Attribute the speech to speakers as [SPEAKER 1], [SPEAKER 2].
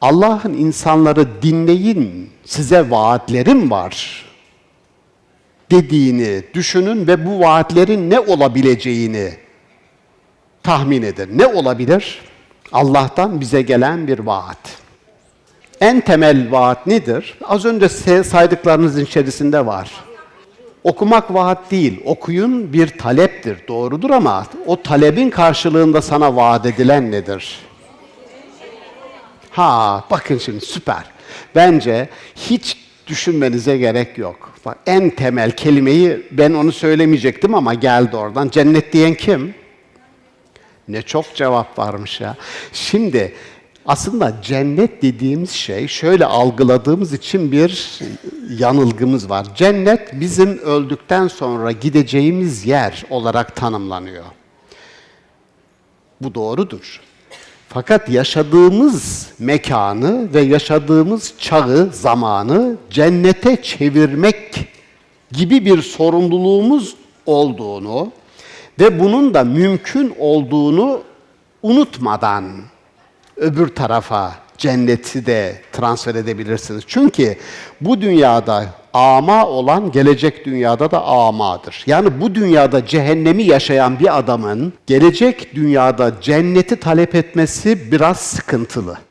[SPEAKER 1] Allah'ın insanları dinleyin, size vaatlerim var dediğini düşünün ve bu vaatlerin ne olabileceğini tahmin edin. Ne olabilir? Allah'tan bize gelen bir vaat. En temel vaat nedir? Az önce saydıklarınızın içerisinde var. Okumak vaat değil, okuyun bir taleptir, doğrudur ama o talebin karşılığında sana vaat edilen nedir? Ha, bakın şimdi süper. Bence hiç düşünmenize gerek yok. Bak, en temel kelimeyi ben onu söylemeyecektim ama geldi oradan. Cennet diyen kim? Ne çok cevap varmış ya. Şimdi aslında cennet dediğimiz şey şöyle algıladığımız için bir yanılgımız var. Cennet bizim öldükten sonra gideceğimiz yer olarak tanımlanıyor. Bu doğrudur. Fakat yaşadığımız mekanı ve yaşadığımız çağı, zamanı cennete çevirmek gibi bir sorumluluğumuz olduğunu ve bunun da mümkün olduğunu unutmadan öbür tarafa cenneti de transfer edebilirsiniz. Çünkü bu dünyada ama olan gelecek dünyada da amadır. Yani bu dünyada cehennemi yaşayan bir adamın gelecek dünyada cenneti talep etmesi biraz sıkıntılı.